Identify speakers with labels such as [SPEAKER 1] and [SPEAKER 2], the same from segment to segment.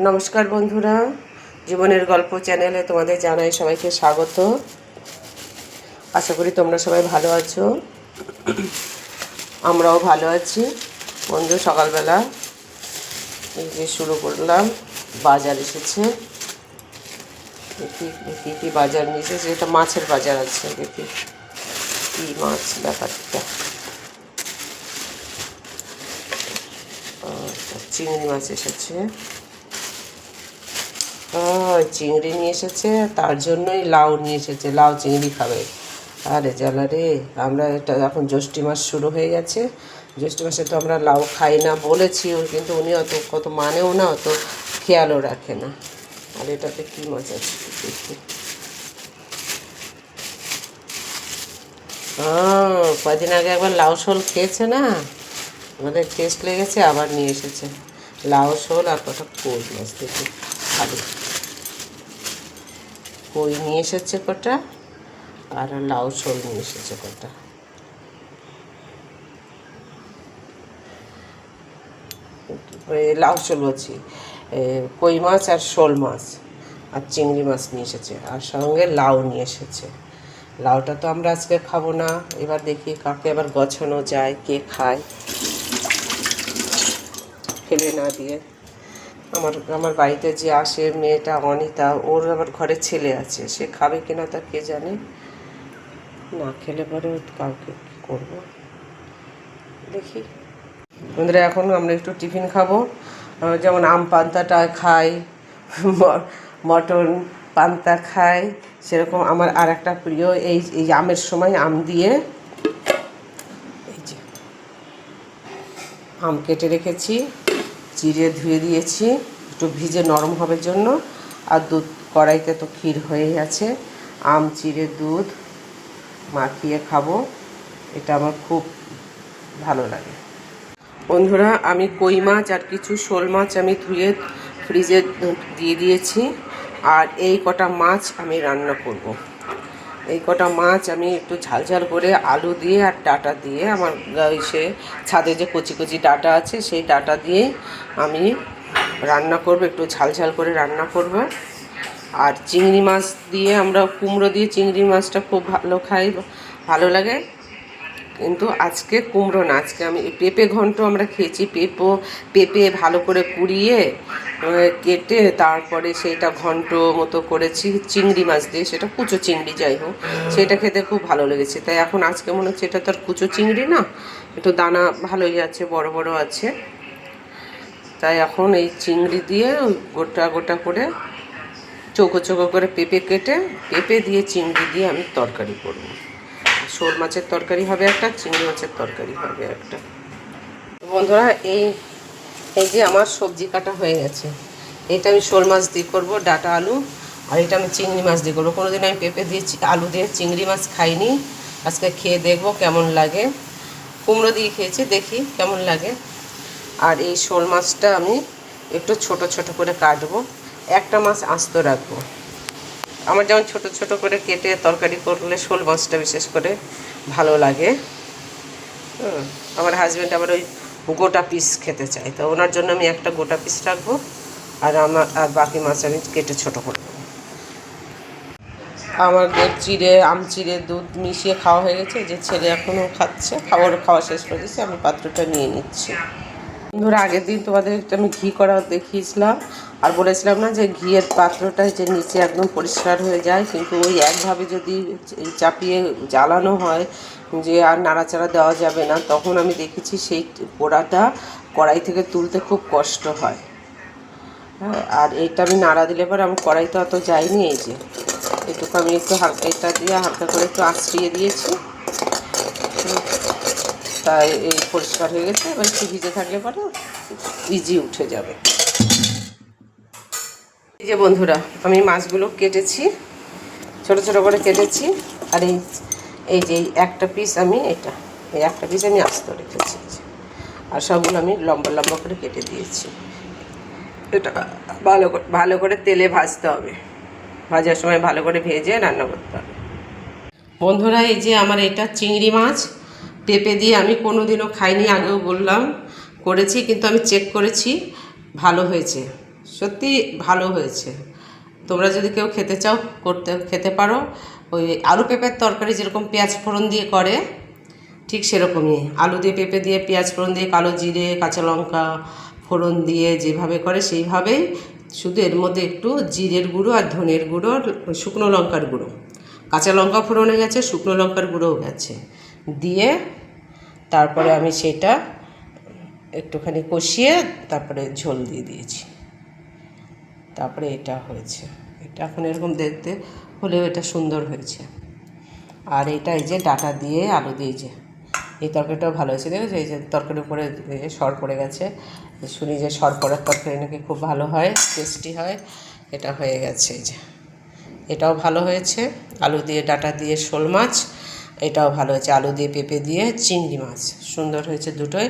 [SPEAKER 1] নমস্কার বন্ধুরা। জীবনের গল্প চ্যানেলে তোমাদের জানাই সবাইকে স্বাগত। আশা করি তোমরা সবাই ভালো আছো। আমরাও ভালো আছি। বন্ধু সকালবেলা এই যে শুরু করলাম বাজার এসেছে। দেখি দেখি কি বাজার নিয়ে এসেছে এটা মাছের বাজার আছে দেখি কি মাছ ব্যাপারটা। আচ্ছা, চিংড়ি মাছ এসেছে। চিংড়ি নিয়ে এসেছে, তার জন্যই লাউ নিয়ে এসেছে। লাউ চিংড়ি খাবে। আরে জ্বালা রে, আমরা এটা এখন জ্যৈষ্ঠী মাস শুরু হয়ে গেছে। জ্যৈষ্ঠী মাসে তো আমরা লাউ খাই না বলেছি কিন্তু উনি অত কত মানেও না, অত খেয়ালও রাখে না। আর এটাতে কী মাছ আছে দেখি। কদিন আগে একবার লাউ শোল খেয়েছে না? আমাদের টেস্ট লেগেছে, আবার নিয়ে এসেছে। লাউ শোল আর কটা কই মাছ দেখি। খালি কই নিয়ে এসেছে কটা? আর লাউ শোল নিয়ে এসেছে কটা? লাউ শোল বলছি কই মাছ আর শোল মাছ আর চিংড়ি মাছ নিয়ে এসেছে, আর সঙ্গে লাউ নিয়ে এসেছে। লাউটা তো আমরা আজকে খাব না, এবার দেখি কাকে আবার গছানো যায়, কে খায়। ফেলে না দিয়ে। আমার আমার বাড়িতে যে আসে মেয়েটা অনিতা, ওর আবার ঘরে ছেলে আছে, সে খাবে কিনা তা কে জানে? না খেলে পরে কাউকে কী করব? দেখি। বন্ধুরা, এখন আমরা একটু টিফিন খাব। যেমন আম পান্তাটা খাই মটন পান্তা খাই, সেরকম আমার আর একটা প্রিয় এই এই আমের সময় আম দিয়ে এই যে আম কেটে রেখেছি। চিড়ে ধুয়ে দিয়েছি, একটু ভিজে নরম হবে জন্য, আর দুধ, কড়াইতে তো ক্ষীর হয়ে গেছে আম চিড়ে দুধ মাখিয়ে খাব, এটা আমার খুব ভালো লাগে বন্ধুরা, আমি কই মাছ আর কিছু শোল মাছ আমি ধুয়ে ফ্রিজে দিয়ে দিয়েছি, আর এই কটা মাছ আমি রান্না করব। এই কটা মাছ আমি একটু ঝাল ঝাল করে আলু দিয়ে আর ডাটা দিয়ে আমার সে ছাদে যে কচি কচি ডাটা আছে, সেই ডাটা দিয়ে আমি রান্না করব, একটু ঝাল ঝাল করে রান্না করব। আর চিংড়ি মাছ দিয়ে আমরা কুমড়ো দিয়ে চিংড়ি মাছটা খুব ভালো খাই, ভালো লাগে। কিন্তু আজকে কুমড়ো না, আজকে আমি পেঁপে ঘন্ট আমরা খেয়েছি, পেঁপো, পেঁপে ভালো করে কুড়িয়ে কেটে তারপরে সেটা ঘন্ট মতো করেছি, চিংড়ি মাছ দিয়ে, সেটা কুচো চিংড়ি যাই হোক, সেটা খেতে খুব ভালো লেগেছে। তাই এখন আজকে মনে হচ্ছে এটা তো আর কুচো চিংড়ি না, একটু দানা ভালোই আছে, বড় বড় আছে। তাই এখন এই চিংড়ি দিয়ে গোটা গোটা করে, চৌকো চৌকো করে পেঁপে কেটে, পেঁপে দিয়ে চিংড়ি দিয়ে আমি তরকারি করব। শোল মাছের তরকারি হবে একটা, চিংড়ি মাছের তরকারি হবে একটা। বন্ধুরা, এই এই যে আমার সবজি কাটা হয়ে গেছে, এটা আমি শোল মাছ দিয়ে করব, ডাটা আলু, আর এটা আমি চিংড়ি মাছ দিয়ে করব। কোনোদিন আমি পেঁপে দিয়ে আলু দিয়ে চিংড়ি মাছ খাইনি। আজকে খেয়ে দেখব কেমন লাগে। কুমড়ো দিয়ে খেয়েছি, দেখি কেমন লাগে। আর এই শোল মাছটা আমি একটু ছোট ছোট করে কাটবো। একটা মাছ আস্ত রাখব। আমার যেমন ছোট ছোট করে কেটে তরকারি করলে শোল মাছটা বিশেষ করে ভালো লাগে। আমার হাজব্যান্ড আবার ওই গোটা পিস খেতে চায়। তো ওনার জন্য আমি একটা গোটা পিস রাখব আর আমার, আর বাকি মাছ আমি কেটে ছোট করে দেবো। আমাদের চিড়ে, আম চিড়ে দুধ মিশিয়ে খাওয়া হয়ে গেছে, যে ছেলে এখনও খাচ্ছে, খাওয়ার, খাওয়া শেষ করে দিচ্ছে আমি পাত্রটা নিয়ে নিচ্ছি। ধরো আগের দিন তোমাদের আমি ঘি করা দেখিয়েছিলাম আর বলেছিলাম না যে ঘিয়ের পাত্রটা যে নিচে একদম পরিষ্কার হয়ে যায়, কিন্তু ওই একভাবে যদি চাপিয়ে জ্বালানো হয় যে আর নাড়াচাড়া দেওয়া যাবে না, তখন আমি দেখেছি সেই পোড়াটা কড়াই থেকে তুলতে খুব কষ্ট হয়। হ্যাঁ আর এটা আমি নাড়া দিলে পরে আমার কড়াই তো অত যায়নি এই যে। এটুকু আমি একটু হালকা এটা দিয়ে হালকা করে একটু আঁচড়িয়ে দিয়েছি। তাই এই পরিষ্কার হয়ে গেছে। এবার একটু ভিজে থাকলে পরে ইজি উঠে যাবে। এই যে বন্ধুরা, আমি মাছগুলো কেটেছি, ছোট ছোট করে কেটেছি, আর এই এই যে একটা পিস আমি এটা, এই একটা পিস আমি আস্ত রেখেছি। আর সবগুলো আমি লম্বা লম্বা করে কেটে দিয়েছি। এটা ভালো করে ভালো করে তেলে ভাজতে হবে। ভাজার সময় ভালো করে ভেজে রান্না করতে হবে। বন্ধুরা, এই যে আমার এটা চিংড়ি মাছ পেঁপে দিয়ে আমি কোনো দিনও খাইনি, আগেও বললাম করেছি, কিন্তু আমি চেক করেছি, ভালো হয়েছে। সত্যি ভালো হয়েছে। তোমরা যদি কেউ খেতে চাও, করতে, খেতে পারো। ওই আলু পেঁপের তরকারি যেরকম পেঁয়াজ ফোড়ন দিয়ে করে, ঠিক সেরকমই। আলু দিয়ে পেঁপে দিয়ে পেঁয়াজ ফোড়ন দিয়ে কালো জিরে, কাঁচা লঙ্কা ফোড়ন দিয়ে যেভাবে করে সেইভাবেই শুধু এর মধ্যে একটু জিরের গুঁড়ো আর ধনের গুঁড়ো শুকনো লঙ্কার গুঁড়ো। কাঁচা লঙ্কা ফোড়নে গেছে, শুকনো লঙ্কার গুঁড়োও গেছে। দিয়ে তারপরে আমি সেটা একটুখানি কষিয়ে তারপরে ঝোল দিয়ে দিয়েছি। তারপরে এটা হয়েছে। এটা এখন এরকম দেখতে হলেও এটা সুন্দর হয়েছে। আর এটা এই যে ডাটা দিয়ে আলু দিয়ে যে, এই তরকারিটাও ভালো হয়েছে। দেখেছ? এই যে তরকারির উপরে সর পড়ে গেছে। শুনি যে সর পড়ার তরকারি নাকি খুব ভালো হয়, টেস্টি হয়। এটা হয়ে গেছে এই যে। এটাও ভালো হয়েছে। আলু দিয়ে, ডাটা দিয়ে শোল মাছ। এটাও ভালো হয়েছে, আলু দিয়ে পেঁপে দিয়ে চিংড়ি মাছ। সুন্দর হয়েছে দুটোই।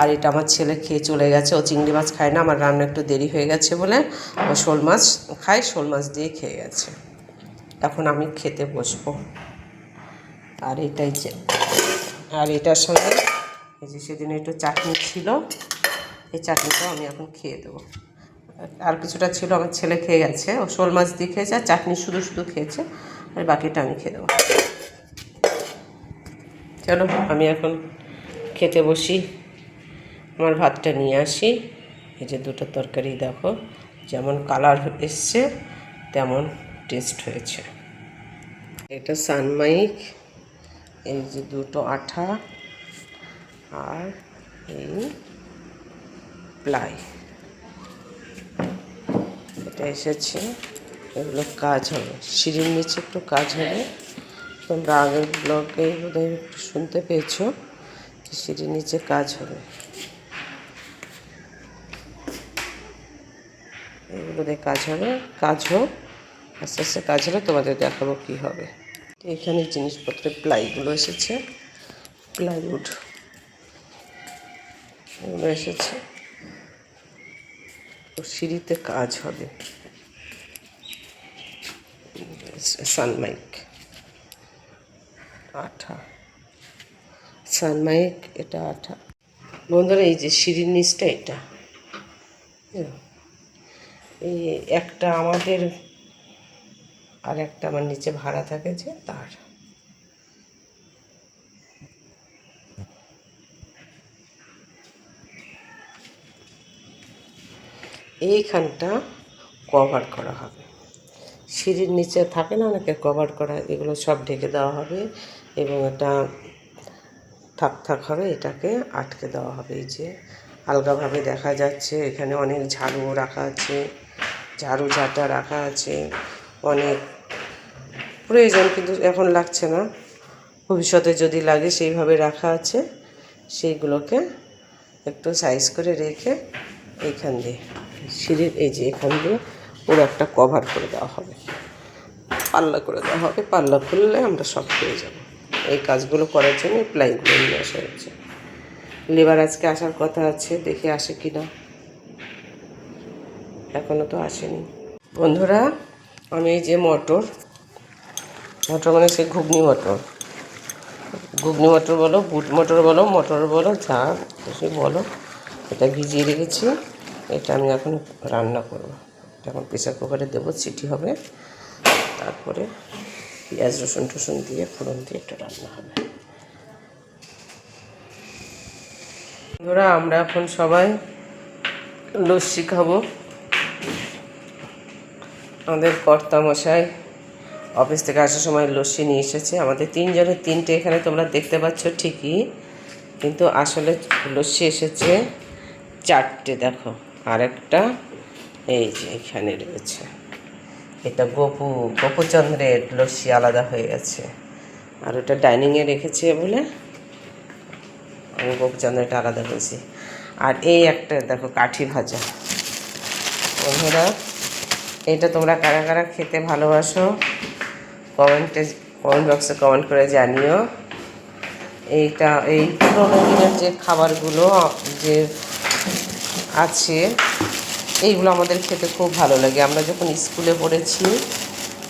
[SPEAKER 1] আর এটা আমার ছেলে খেয়ে চলে গেছে, ও চিংড়ি মাছ খায় না, আমার রান্না একটু দেরি হয়ে গেছে বলে ও শোল মাছ খায়, শোল মাছ দিয়ে খেয়ে গেছে। এখন আমি খেতে বসবো। আর এটাই যে, আর এটার সঙ্গে এই যে সেদিন একটু চাটনি ছিল, এই চাটনিটাও আমি এখন খেয়ে দেবো। আর কিছুটা ছিল, আমার ছেলে খেয়ে গেছে, ও শোল মাছ দিয়ে খেয়েছে, আর চাটনি শুধু শুধু খেয়েছে, আর বাকিটা আমি খেয়ে দেবো। চলো, আমি এখন খেতে বসি। আমার ভাতটা নিয়ে আসি। এই যে দুটো তরকারি দেখো, যেমন কালার এসছে, তেমন টেস্ট হয়েছে। এটা সানমাইক, এই যে দুটো আঠা, আর এই প্লাই। এটা এসেছে, এগুলো কাজ হবে। সিঁড়ির নিচে একটু কাজ হবে। তোমরা আগের ব্লগে বোধহয় একটু শুনতে পেয়েছ যে সিঁড়ির নিচে কাজ হবে। এগুলো দিয়ে কাজ হবে, কাজ হোক, আস্তে আস্তে কাজ হলে তোমাদের দেখাবো কী হবে। এখানে জিনিসপত্রের প্লাইগুলো এসেছে, প্লাইউড। এগুলো এসেছে। তো সিঁড়িতে কাজ হবে। সানমাইক। আঠা। সানমাইক এটা আঠা। বন্ধুরা, এই যে সিঁড়ির নিচটা এটা। এই একটা আমাদের আর একটা আমার নিচে ভাড়া থাকে যে তার। এইখানটা কভার করা হবে। সিঁড়ির নিচে থাকে না অনেকে কভার করা, এগুলো সব ঢেকে দেওয়া হবে। এবং এটা থাক থাক হবে, এটাকে আটকে দেওয়া হবে। এই যে আলগাভাবে দেখা যাচ্ছে, এখানে অনেক ঝাড়ুও রাখা আছে, ঝাড়ু ঝাঁটা রাখা আছে, অনেক প্রয়োজন কিন্তু এখন লাগছে না। ভবিষ্যতে যদি লাগে সেইভাবে রাখা আছে, সেইগুলোকে একটু সাইজ করে রেখে এইখান দিয়ে সিঁড়ির এই যে এখান দিয়ে পুরো একটা কভার করে দেওয়া হবে। পাল্লা করে দেওয়া হবে, পাল্লা খুললে আমরা সব পেয়ে যাব। এই কাজগুলো করার জন্য প্লাইগুলো নিয়ে আসা হচ্ছে। লেবার আজকে আসার কথা আছে, দেখে আসে কি না এখনও তো আসেনি। বন্ধুরা, আমি এই যে মটর মটর মানে সে ঘুগনি মটর। ঘুগনি মটর বলো, বুট মটর বলো মটর বলো, যা খুশি বলো, এটা ভিজিয়ে রেখেছি। এটা আমি এখন রান্না করব। এখন প্রেসার কুকারে দেবো, সিটি হবে। তারপরে পেঁয়াজ, রসুন টসুন দিয়ে ফোড়ন দিয়ে একটু রান্না হবে। বন্ধুরা, আমরা এখন সবাই লস্যি খাব। আমাদের কর্তা মশাই অফিস থেকে আসার সময় লস্যি নিয়ে এসেছে। আমাদের তিনজনের তিনটে এখানে তোমরা দেখতে পাচ্ছ ঠিকই, কিন্তু আসলে লস্যি এসেছে চারটে, দেখো। আরেকটা এই যে এখানে রয়েছে। এটা গোপু, গোপুচন্দ্রের লস্যি আলাদা হয়ে গেছে। আর ওটা ডাইনিংয়ে রেখেছে বলে আমি গোপুচন্দ্রটা আলাদা করেছি। আর এই একটা দেখো কাঠি ভাজা। বন্ধুরা, এটা তোমরা কারা কারা খেতে ভালোবাসো, কমেন্টে, কমেন্ট বক্সে কমেন্ট করে জানিও। এইটা, এই পুরোনো দিনের যে খাবারগুলো, যে আছে এইগুলো আমাদের খেতে খুব ভালো লাগে। আমরা যখন স্কুলে পড়েছি,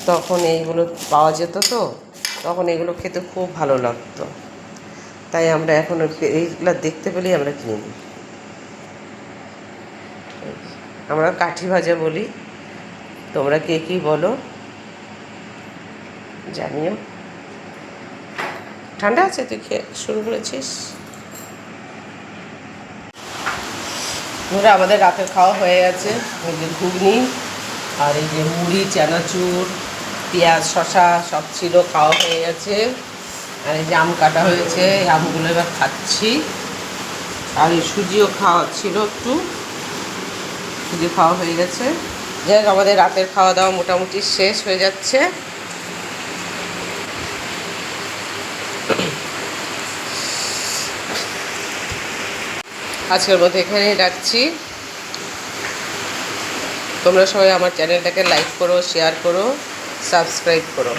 [SPEAKER 1] তখন এইগুলো পাওয়া যেত তো, তখন এগুলো খেতে খুব ভালো লাগতো। তাই আমরা এখন এইগুলো দেখতে পেলেই আমরা কিনে নিই। আমরা কাঠি ভাজা বলি। তোমরা কে কী বলো? জানিও। ঠান্ডা আছে? তুই খেয়ে শুরু করেছিস? ধরে আমাদের রাতের খাওয়া হয়ে গেছে। এই যে ঘুগনি, আর এই যে মুড়ি, চানাচুর, পেঁয়াজ শশা সব ছিল, খাওয়া হয়ে গেছে। আর এই যে আম কাটা হয়েছে, এই আমগুলো এবার খাচ্ছি। আর এই সুজিও খাওয়া ছিল একটু। সুজি খাওয়া হয়ে গেছে। যাই আমাদের রাতের খাওয়া দাওয়া মোটামুটি শেষ হয়ে যাচ্ছে। আজকের মতো এখানেই রাখছি। তোমরা সবাই আমার চ্যানেলটাকে লাইক করো শেয়ার করো সাবস্ক্রাইব করো।